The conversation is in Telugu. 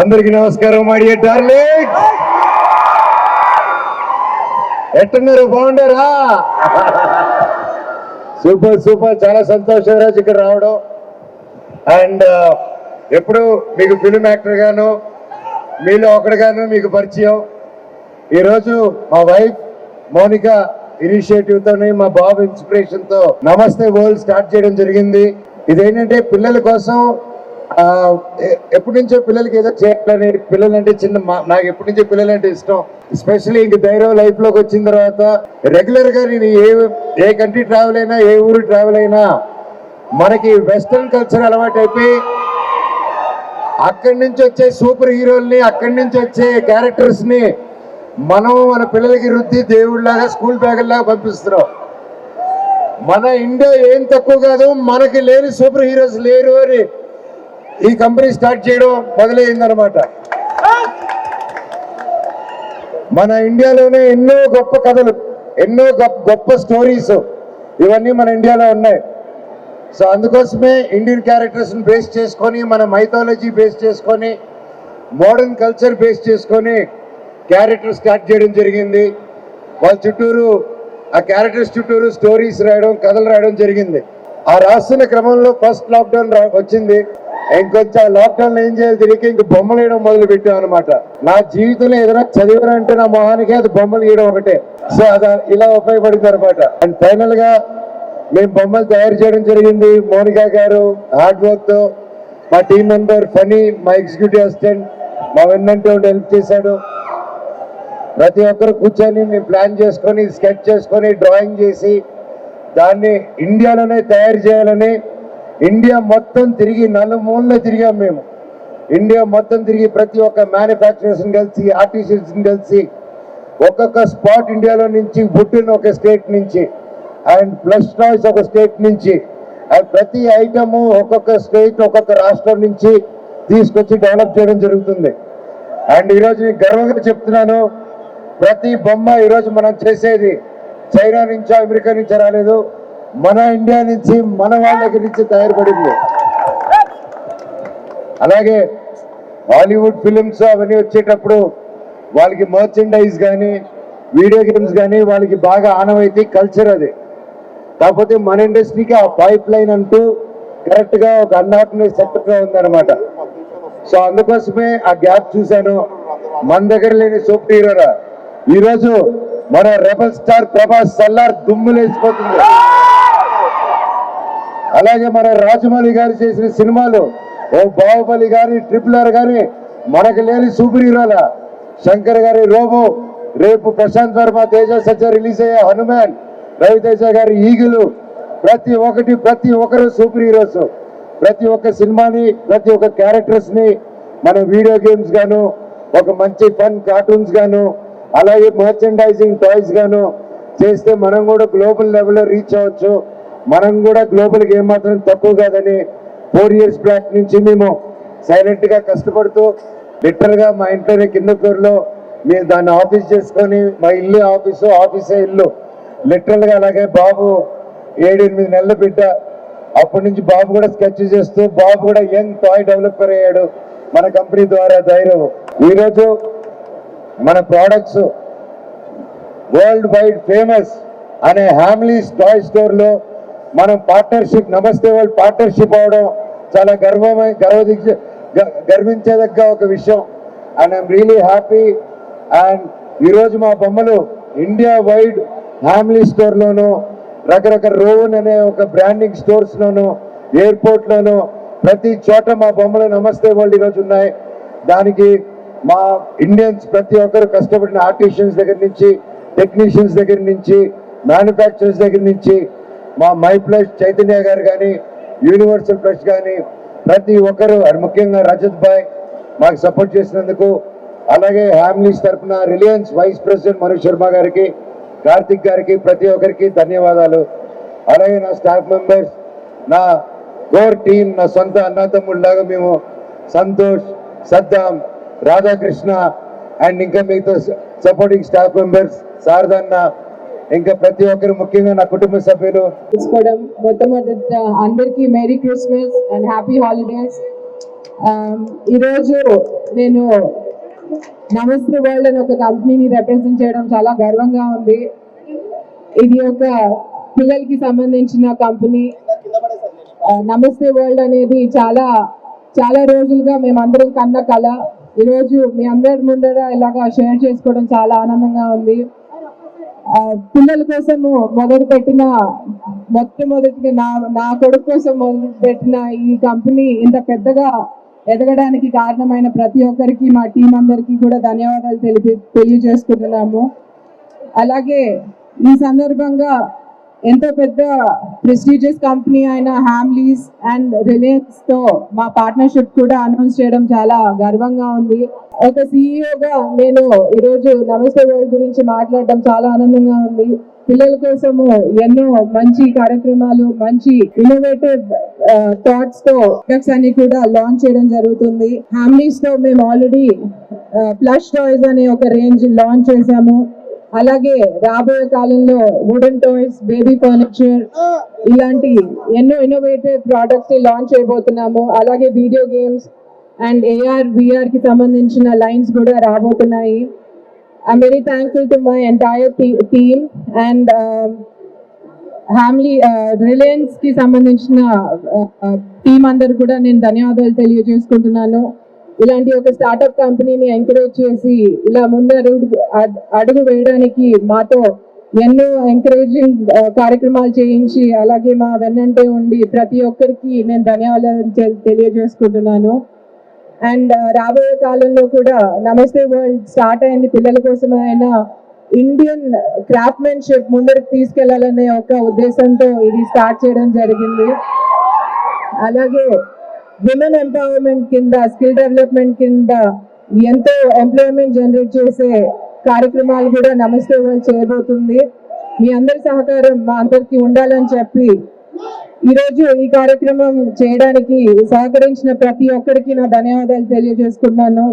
అందరికి నమస్కారం మడియ డార్లింగ్ ఎట్టున్నారు? బాగుండారా? Super super. చాలా సంతోషం రాజు ఇక్కడ రావడం. అండ్ uh, ఎప్పుడు మీకు ఫిలిం యాక్టర్ గాను మీలో ఒకటిగాను మీకు పరిచయం. ఈరోజు మా వైఫ్ మౌనిక ఇనిషియేటివ్ తోని మా బాబు ఇన్స్పిరేషన్తో నమస్తే వరల్డ్ స్టార్ట్ చేయడం జరిగింది. ఇదేంటంటే పిల్లల కోసం ఎప్పటి నుంచో పిల్లలకి ఏదో చేయాలని పిల్లలంటే చిన్న మా- నాకు ఎప్పటి నుంచో పిల్లలంటే ఇష్టం. ఎస్పెషల్లీ ఇంక ధైర్యం లైఫ్లోకి వచ్చిన తర్వాత రెగ్యులర్గా నేను ఏ ఏ కంట్రీ ట్రావెల్ అయినా ఏ ఊరు ట్రావెల్ అయినా మనకి వెస్ట్రన్ కల్చర్ అలవాటు అయిపోయి అక్కడి నుంచి వచ్చే సూపర్ హీరోల్ని అక్కడి నుంచి వచ్చే క్యారెక్టర్స్ని మనం మన పిల్లలకి రుద్ది దేవుళ్ళలాగా స్కూల్ బ్యాగుల్లాగా పంపిస్తున్నాం. మన ఇండియా ఏం తక్కువ కాదు మనకి లేని సూపర్ హీరోస్ లేరు అని ఈ కంపెనీ స్టార్ట్ చేయడం మొదలైందనమాట మన ఇండియాలోనే ఎన్నో గొప్ప కథలు ఎన్నో గొప్ప గొప్ప స్టోరీస్ ఇవన్నీ మన ఇండియాలో ఉన్నాయి. సో అందుకోసమే ఇండియన్ క్యారెక్టర్స్ని బేస్ చేసుకొని మన మైథాలజీ బేస్ చేసుకొని మోడర్న్ కల్చర్ బేస్ చేసుకొని క్యారెక్టర్ స్టార్ట్ చేయడం జరిగింది. వాళ్ళ చుట్టూరు ఆ క్యారెక్టర్స్ చుట్టూరు స్టోరీస్ రాయడం కథలు రాయడం జరిగింది. ఆ రాస్తున్న క్రమంలో ఫస్ట్ లాక్డౌన్ వచ్చింది. ఇంకొచ్చా లాక్డౌన్ ఏం చేయాలి తెలియక ఇంక బొమ్మలు వేయడం మొదలు పెట్టాం అనమాట నా జీవితంలో ఏదైనా చదివారంటే నా మొహానికి అది బొమ్మలు గీయడం ఒకటే. సో అది ఇలా ఉపయోగపడింది అనమాట అండ్ ఫైనల్గా మేము బొమ్మలు తయారు చేయడం జరిగింది. మోనికా గారు హార్డ్ వర్క్తో మా టీం మెంబర్ ఫనీ మా ఎగ్జిక్యూటివ్ అసిస్టెంట్ మా వెన్నంటే ఉండి హెల్ప్ చేశాడు. ప్రతి ఒక్కరు కూర్చొని మేము ప్లాన్ చేసుకొని స్కెచ్ చేసుకొని డ్రాయింగ్ చేసి దాన్ని ఇండియాలోనే తయారు చేయాలని ఇండియా మొత్తం తిరిగి నలుమూలలో తిరిగాం మేము. ఇండియా మొత్తం తిరిగి ప్రతి ఒక్క మ్యానుఫ్యాక్చరర్స్ని కలిసి ఆర్టిస్ట్ని కలిసి ఒక్కొక్క స్పాట్ ఇండియాలో నుంచి పుట్టిన ఒక స్టేట్ నుంచి అండ్ ప్లస్ నాయిస్ ఒక స్టేట్ నుంచి అండ్ ప్రతి ఐటము ఒక్కొక్క స్టేట్ ఒక్కొక్క రాష్ట్రం నుంచి తీసుకొచ్చి డెవలప్ చేయడం జరుగుతుంది. అండ్ ఈరోజు నేను గర్వంగా చెప్తున్నాను ప్రతి బొమ్మ ఈరోజు మనం చేసేది చైనా నుంచి అమెరికా నుంచి రాలేదు. మన ఇండియా నుంచి మన వాళ్ళ దగ్గర నుంచి తయారుపడింది. అలాగే హాలీవుడ్ ఫిలిమ్స్ అవన్నీ వచ్చేటప్పుడు వాళ్ళకి మర్చెండైజ్ కానీ వీడియో గేమ్స్ కానీ వాళ్ళకి బాగా ఆనవైతే కల్చర్ అది. కాకపోతే మన ఇండస్ట్రీకి ఆ పైప్ లైన్ అంటూ కరెక్ట్గా ఒక అన్ఆర్గనైజ్ సెక్టర్ ఉందన్నమాట. సో అందుకోసమే ఆ గ్యాప్ చూశాను. మన దగ్గర లేని సూపర్ హీరోరా ఈరోజు మన రెబల్ స్టార్ ప్రభాస్ సల్లార్ దుమ్ములేసిపోతుంది. అలాగే మన రాజమౌళి గారు చేసిన సినిమాలు ఓ బాహుబలి గారి ట్రిపులర్ గారి మనకు లేని సూపర్ హీరోల శంకర్ గారి రోబో రేపు ప్రశాంత్ వర్మ తేజ సజ్జ రిలీజ్ అయ్యే హనుమాన్ రవితేజ గారి ఈగులు. ప్రతి ఒక్కటి ప్రతి ఒక్కరు సూపర్ హీరోస్ ప్రతి ఒక్క సినిమాని ప్రతి ఒక్క క్యారెక్టర్స్ని మన వీడియో గేమ్స్ గాను ఒక మంచి ఫన్ కార్టూన్స్ గాను అలాగే మర్చెండైజింగ్ టాయ్స్ గాను చేస్తే మనం కూడా గ్లోబల్ లెవెల్లో రీచ్ అవ్వచ్చు. మనం కూడా గ్లోబల్ గేమ్ ఏమాత్రం తక్కువ కాదని ఫోర్ ఇయర్స్ బ్యాక్ నుంచి మేము సైలెంట్గా కష్టపడుతూ లిటరల్గా మా ఇంట్లోనే కింద ఫ్లోర్లో మేము దాన్ని ఆఫీస్ చేసుకొని మా ఇల్లు ఆఫీసు ఆఫీసే ఇల్లు. లిటరల్గా అలాగే బాబు ఏడు ఎనిమిది నెలల బిడ్డ. అప్పటి నుంచి బాబు కూడా స్కెచ్ చేస్తూ బాబు కూడా యంగ్ టాయ్ డెవలపర్ అయ్యాడు మన కంపెనీ ద్వారా ధైర్యం. ఈరోజు మన ప్రోడక్ట్స్ వరల్డ్ వైడ్ ఫేమస్ అనే హ్యామ్లీస్ టాయ్ స్టోర్లో మనం పార్ట్నర్షిప్ నమస్తే వరల్డ్ పార్ట్నర్షిప్ అవడం చాలా గర్వమై గర్వదిగ్గ గర్వించదగ్గ గర్వించేదగ్గ ఒక విషయం. And I'm really happy and ఈరోజు మా బొమ్మలు ఇండియా వైడ్ ఫ్యామిలీ స్టోర్లోను రకరకాల రోవన్ అనే ఒక బ్రాండింగ్ స్టోర్స్లోను ఎయిర్పోర్ట్లోను ప్రతి చోట మా బొమ్మలు నమస్తే వరల్డ్ ఈరోజు ఉన్నాయి. దానికి మా ఇండియన్స్ ప్రతి ఒక్కరు కష్టపడిన ఆర్టిషియన్స్ దగ్గర నుంచి టెక్నీషియన్స్ దగ్గర నుంచి మ్యానుఫ్యాక్చరర్స్ దగ్గర నుంచి మా మై ప్లస్ చైతన్య గారు కానీ యూనివర్సల్ ప్లస్ కానీ ప్రతి ఒక్కరు ముఖ్యంగా రజత్ భాయ్ మాకు సపోర్ట్ చేసినందుకు అలాగే హ్యామ్లీస్ తరఫున Reliance vice president Manoj Sharma గారికి కార్తిక్ గారికి ప్రతి ఒక్కరికి ధన్యవాదాలు. అలాగే నా స్టాఫ్ మెంబర్స్ నా కోర్ టీం నా సొంత అన్నతమ్ముళ్ళలాగా మేము సంతోష్ సద్దాం రాధాకృష్ణ అండ్ ఇంకా మిగతా సపోర్టింగ్ స్టాఫ్ మెంబర్స్ శారదన్న ఇంకా ప్రతి ఒక్కరు ముఖ్యంగా నా కుటుంబ సభ్యులు. తీసుకోవడం. మొట్టమొదట అందరికీ merry Christmas and happy holidays. ఈరోజు నేను నమస్తే వరల్డ్ అని ఒక కంపెనీని రిప్రజెంట్ చేయడం చాలా గర్వంగా ఉంది. ఇది ఒక పిల్లలకి సంబంధించిన కంపెనీ. నమస్తే వరల్డ్ అనేది చాలా చాలా రోజులుగా మేమందరం కన్న కళ ఈరోజు మీ అందరి ముందర ఇలాగా షేర్ చేసుకోవడం చాలా ఆనందంగా ఉంది. పిల్లల కోసము మొదలు పెట్టిన మొట్టమొదటిగా నా నా కొడుకు కోసం మొదలు పెట్టిన ఈ కంపెనీ ఇంత పెద్దగా ఎదగడానికి కారణమైన ప్రతి ఒక్కరికి మా టీం అందరికీ కూడా ధన్యవాదాలు తెలిపి తెలియజేసుకుంటున్నాము. అలాగే ఈ సందర్భంగా ఎంతో పెద్ద ప్రెస్టీజియస్ కంపెనీ అయిన హ్యామ్లీస్ అండ్ రిలయన్స్తో మా పార్ట్నర్షిప్ కూడా అనౌన్స్ చేయడం చాలా గర్వంగా ఉంది. ఒక సీఈఓగా నేను ఈరోజు నమస్తే వరల్డ్ గురించి మాట్లాడడం చాలా ఆనందంగా ఉంది. పిల్లల కోసము ఎన్నో మంచి కార్యక్రమాలు మంచి ఇన్నోవేటివ్ థాట్స్తో ప్రొడక్ట్స్ అన్ని కూడా లాంచ్ చేయడం జరుగుతుంది. హ్యామ్లీస్తో మేము ఆల్రెడీ ప్లస్ టాయ్స్ అనే ఒక రేంజ్ లాంచ్ చేశాము. అలాగే రాబోయే కాలంలో వుడెన్ టాయ్స్ బేబీ ఫర్నిచర్ ఇలాంటి ఎన్నో ఇన్నోవేటివ్ ప్రోడక్ట్స్ని లాంచ్ చేయబోతున్నాము. అలాగే వీడియో గేమ్స్ అండ్ ఏఆర్ విఆర్కి సంబంధించిన లైన్స్ కూడా రాబోతున్నాయి. I'm very thankful to my entire team and Hamley Reliance uh, కి సంబంధించిన టీం అందరు కూడా నేను ధన్యవాదాలు తెలియజేసుకుంటున్నాను. ఇలాంటి ఒక స్టార్ట్అప్ కంపెనీని ఎంకరేజ్ చేసి ఇలా ముందర అడుగు అడుగు వేయడానికి మాతో ఎన్నో ఎంకరేజింగ్ కార్యక్రమాలు చేయించి అలాగే మా వెన్నంటే ఉండి ప్రతి ఒక్కరికి నేను ధన్యవాదాలు తెలియజేసుకుంటున్నాను. అండ్ రాబోయే కాలంలో కూడా నమస్తే వరల్డ్ స్టార్ట్ అయింది పిల్లల కోసమైనా ఇండియన్ క్రాఫ్ట్మెన్షిప్ ముందరికి తీసుకెళ్ళాలనే ఒక ఉద్దేశంతో ఇది స్టార్ట్ చేయడం జరిగింది. అలాగే విమెన్ ఎంపవర్మెంట్ కింద స్కిల్ డెవలప్మెంట్ కింద ఎంతో ఎంప్లాయ్మెంట్ జనరేట్ చేసే కార్యక్రమాలు కూడా నమస్తే చేయబోతుంది. మీ అందరి సహకారం మా అందరికీ ఉండాలని చెప్పి ఈరోజు ఈ కార్యక్రమం చేయడానికి సహకరించిన ప్రతి ఒక్కరికి నా ధన్యవాదాలు తెలియజేసుకున్నాను